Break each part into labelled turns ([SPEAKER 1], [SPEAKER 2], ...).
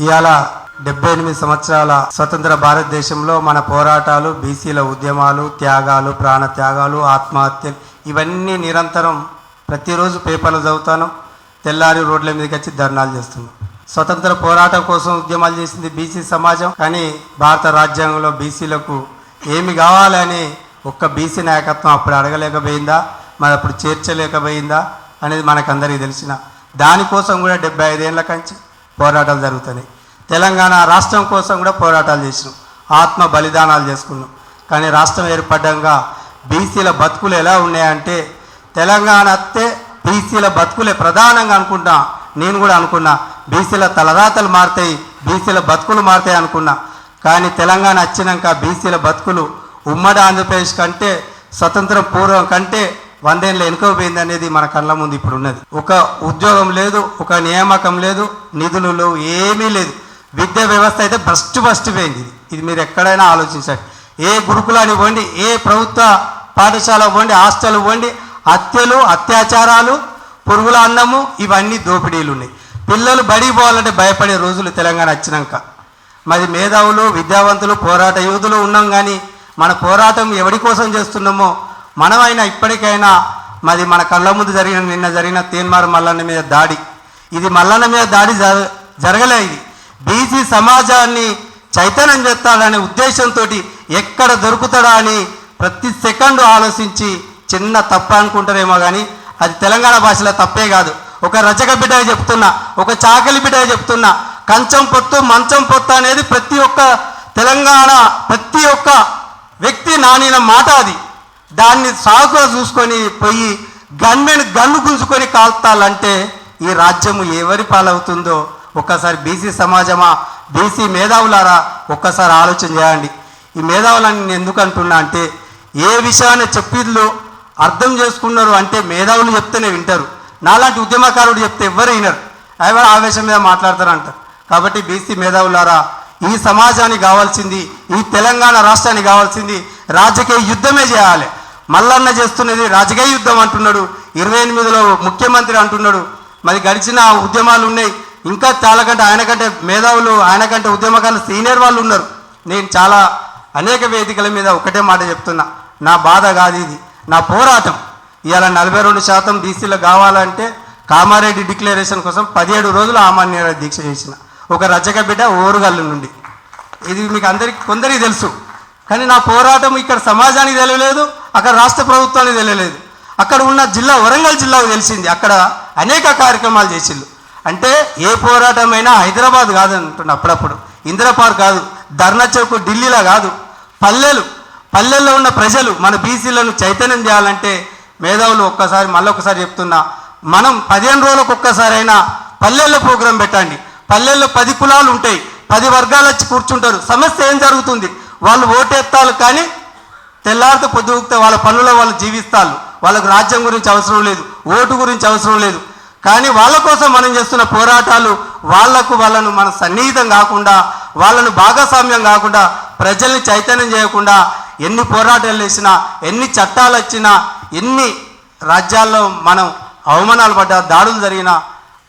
[SPEAKER 1] ఇవాళ డెబ్బై ఎనిమిది సంవత్సరాల స్వతంత్ర భారతదేశంలో మన పోరాటాలు బీసీల ఉద్యమాలు త్యాగాలు ప్రాణ త్యాగాలు ఆత్మహత్యలు ఇవన్నీ నిరంతరం ప్రతిరోజు పేపర్లు చదువుతాను. తెల్లారి రోడ్ల మీదకి వచ్చి ధర్నాలు చేస్తున్నాం. స్వతంత్ర పోరాటం కోసం ఉద్యమాలు చేసింది బీసీ సమాజం. కానీ భారత రాజ్యాంగంలో బీసీలకు ఏమి కావాలని ఒక్క బీసీ నాయకత్వం అప్పుడు అడగలేకపోయిందా? మరి అప్పుడు చేర్చలేకపోయిందా? అనేది మనకందరికీ తెలిసిన. దానికోసం కూడా డెబ్బై ఐదేళ్ళ కంచి పోరాటాలు జరుగుతున్నాయి. తెలంగాణ రాష్ట్రం కోసం కూడా పోరాటాలు చేసినాం. ఆత్మ బలిదానాలు చేసుకున్నాం. కానీ రాష్ట్రం ఏర్పడ్డంగా బీసీల బతుకులు ఎలా ఉన్నాయంటే తెలంగాణ అత్తే బీసీల బతుకులే ప్రధానంగా అనుకుంటా. నేను కూడా అనుకున్నా. బీసీల తలరాతలు మారుతాయి బీసీల బతుకులు మారుతాయి అనుకున్నా. కానీ తెలంగాణ వచ్చినాక బీసీల బతుకులు ఉమ్మడి ఆంధ్రప్రదేశ్ కంటే స్వతంత్రం పూర్వం కంటే వందేళ్ళు వెనుకపోయింది అనేది మన కళ్ళ ముందు ఇప్పుడు ఉన్నది ఒక ఉద్యోగం లేదు ఒక నియామకం లేదు నిధులు లేవు ఏమీ లేదు. విద్యా వ్యవస్థ అయితే భ్రష్టు భ్రష్టిపోయింది ఇది. ఇది మీరు ఎక్కడైనా ఆలోచించండి. ఏ గురుకులాన్ని పోండి ఏ ప్రభుత్వ పాఠశాల పోండి హాస్టల్ పోండి హత్యలు అత్యాచారాలు పురుగుల అన్నము ఇవన్నీ దోపిడీలు ఉన్నాయి. పిల్లలు బడి పోవాలంటే భయపడే రోజులు తెలంగాణ వచ్చినాక. మరి మేధావులు విద్యావంతులు పోరాట యోధులు ఉన్నాం కానీ మన పోరాటం ఎవరి కోసం చేస్తున్నామో మనమైనా ఇప్పటికైనా మరి మన కళ్ళ ముందు జరిగిన నిన్న జరిగిన తేన్మార్ మల్లన్న మీద దాడి. ఇది మల్లన్న మీద దాడి జర- జరగలే ఇది. బీసీ సమాజాన్ని చైతన్యం చేస్తాడనే ఉద్దేశంతో ఎక్కడ దొరుకుతాడా అని ప్రతి సెకండ్ ఆలోచించి చిన్న తప్ప అనుకుంటారేమో కానీ అది తెలంగాణ భాషలో తప్పే కాదు. ఒక రచక బిడ్డ చెప్తున్నా ఒక చాకలి బిడ్డ చెప్తున్నా కంచం పొత్తు మంచం పొత్తు అనేది ప్రతి ఒక్క తెలంగాణ ప్రతి ఒక్క వ్యక్తి నానిన మాట అది. దాన్ని సాగుగా చూసుకొని పోయి గన్మెన్ గన్ను గుంజుకొని కాల్తాలంటే ఈ రాజ్యము ఎవరి పాలవుతుందో ఒక్కసారి బీసీ సమాజమా? బీసీ మేధావులారా ఒక్కసారి ఆలోచన చేయండి. ఈ మేధావులని నేను ఎందుకు అంటున్నా అంటే ఏ విషయాన్ని చెప్పిళ్ళు అర్థం చేసుకున్నారు అంటే మేధావులు చెప్తేనే వింటారు. నాలాంటి ఉద్యమకారుడు చెప్తే ఎవ్వరు వినరు. ఎవరు ఆవేశం మీద మాట్లాడతారంటారు కాబట్టి బీసీ మేధావులారా ఈ సమాజానికి కావాల్సింది ఈ తెలంగాణ రాష్ట్రానికి కావాల్సింది రాజకీయ యుద్ధమే చేయాలి. మల్లన్న చేస్తున్నది రాజకీయ యుద్ధం అంటున్నాడు. ఇరవై ఎనిమిదిలో ముఖ్యమంత్రి అంటున్నాడు. మరి గడిచిన ఉద్యమాలు ఉన్నాయి. ఇంకా చాలా కంటే ఆయన కంటే మేధావులు ఆయన కంటే ఉద్యమకారులు సీనియర్ వాళ్ళు ఉన్నారు. నేను చాలా అనేక వేదికల మీద ఒకటే మాట చెప్తున్నా. నా బాధ కాదు ఇది. నా పోరాటం. ఇవాళ నలభై రెండు శాతం బీసీలో కావాలంటే కామారెడ్డి డిక్లరేషన్ కోసం పదిహేడు రోజులు ఆమాన్య దీక్ష చేసిన. ఒక రచక బిడ్డ ఓరుగల్లు నుండి. ఇది మీకు అందరికి కొందరికి తెలుసు. కానీ నా పోరాటం ఇక్కడ సమాజానికి తెలియలేదు. అక్కడ రాష్ట్ర ప్రభుత్వానికి తెలియలేదు. అక్కడ ఉన్న జిల్లా వరంగల్ జిల్లాకు తెలిసింది. అక్కడ అనేక కార్యక్రమాలు చేసిండు అంటే ఏ పోరాటమైనా హైదరాబాద్ కాదు అప్పుడప్పుడు. ఇందిరాపార్ కాదు ధర్నా చౌక్ కాదు. పల్లెలు పల్లెల్లో ఉన్న ప్రజలు మన బీసీలను చైతన్యం చేయాలంటే మేధావులు ఒక్కసారి మళ్ళొకసారి చెప్తున్నా మనం పదిహేను రోజులకు ఒక్కసారైనా పల్లెల్లో ప్రోగ్రాం పెట్టండి. పల్లెల్లో పది కులాలు ఉంటాయి. పది వర్గాలు వచ్చి కూర్చుంటారు. సమస్య ఏం జరుగుతుంది? వాళ్ళు ఓటెత్తాలు కానీ తెల్లారితో పొద్దుగుతే వాళ్ళ పనుల్లో వాళ్ళు జీవిస్తారు. వాళ్ళకు రాజ్యం గురించి అవసరం లేదు ఓటు గురించి అవసరం లేదు. కానీ వాళ్ళ కోసం మనం చేస్తున్న పోరాటాలు వాళ్ళకు వాళ్ళను మన సన్నిహితం కాకుండా వాళ్ళను భాగస్వామ్యం కాకుండా ప్రజల్ని చైతన్యం చేయకుండా ఎన్ని పోరాటాలు వేసినా ఎన్ని చట్టాలు వచ్చినా ఎన్ని రాజ్యాల్లో మనం అవమానాలు పడ్డా దాడులు జరిగినా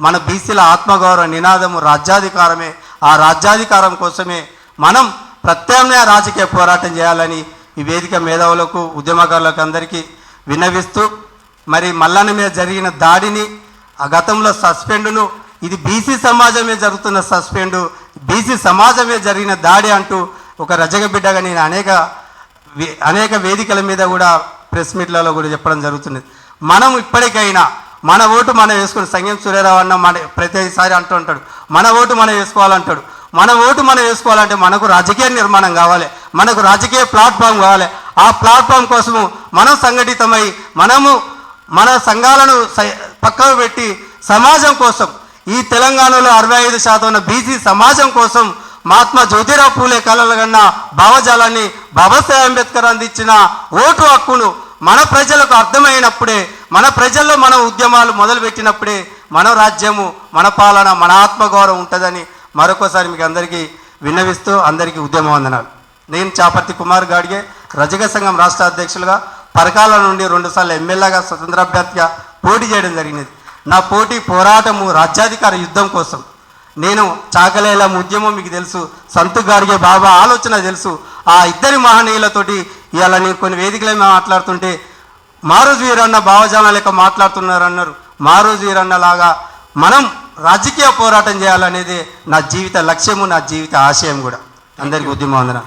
[SPEAKER 1] మన బీసీల ఆత్మగౌరవ నినాదము రాజ్యాధికారమే. ఆ రాజ్యాధికారం కోసమే మనం ప్రత్యామ్నాయ రాజకీయ పోరాటం చేయాలని ఈ వేదిక మేధావులకు ఉద్యమకారులకు అందరికీ విన్నవిస్తూ మరి మల్లన్న మీద జరిగిన దాడిని ఆ గతంలో సస్పెండును ఇది బీసీ సమాజమే జరుగుతున్న సస్పెండు బీసీ సమాజం మీద జరిగిన దాడి అంటూ ఒక రజక బిడ్డగా నేను అనేక వే- అనేక వేదికల మీద కూడా ప్రెస్ మీట్లలో కూడా చెప్పడం జరుగుతుంది. మనం ఇప్పటికైనా మన ఓటు మనం వేసుకుని సంగం సూర్యరావు అన్న మన ప్రతిసారి అంటూ ఉంటాడు మన ఓటు మనం వేసుకోవాలంటాడు మన ఓటు మనం వేసుకోవాలంటే మనకు రాజకీయ నిర్మాణం కావాలి మనకు రాజకీయ ప్లాట్ఫామ్ కావాలి. ఆ ప్లాట్ఫామ్ కోసము మనం సంఘటితమై మనము మన సంఘాలను పక్కకు పెట్టి సమాజం కోసం ఈ తెలంగాణలో అరవై ఐదు శాతం ఉన్న బీసీ సమాజం కోసం మహాత్మా జ్యోతిరావు పూలే కళలు కన్నా భావజాలాన్ని బాబాసాహెబ్ అంబేద్కర్ అందించిన ఓటు హక్కును మన ప్రజలకు అర్థమైనప్పుడే మన ప్రజల్లో మన ఉద్యమాలు మొదలుపెట్టినప్పుడే మన రాజ్యము మన పాలన మన ఆత్మగౌరవం ఉంటుందని మరొకసారి మీకు అందరికీ విన్నవిస్తూ అందరికీ ఉద్యమ వందనాలు నేను చాపర్తి కుమార్ గాడిగే రజక సంఘం రాష్ట్ర అధ్యక్షులుగా పరకాల నుండి రెండుసార్లు ఎమ్మెల్యేగా స్వతంత్ర అభ్యర్థిగా పోటీ చేయడం జరిగినది. నా పోటీ పోరాటము రాజ్యాధికార యుద్ధం కోసం. నేను చాకలేలం ఉద్యమం మీకు తెలుసు సంతు గారిగే బాబా ఆలోచన తెలుసు. ఆ ఇద్దరి మహనీయులతోటి ఇవాళ నేను కొన్ని వేదికల మాట్లాడుతుంటే మారోజు వీరన్న భావజాలం లెక్క మాట్లాడుతున్నారు అన్నారు మారోజు వీరన్న లాగా మనం రాజకీయ పోరాటం చేయాలనేది నా జీవిత లక్ష్యము నా జీవిత ఆశయం కూడా. అందరికీ ఉద్యమం అందరం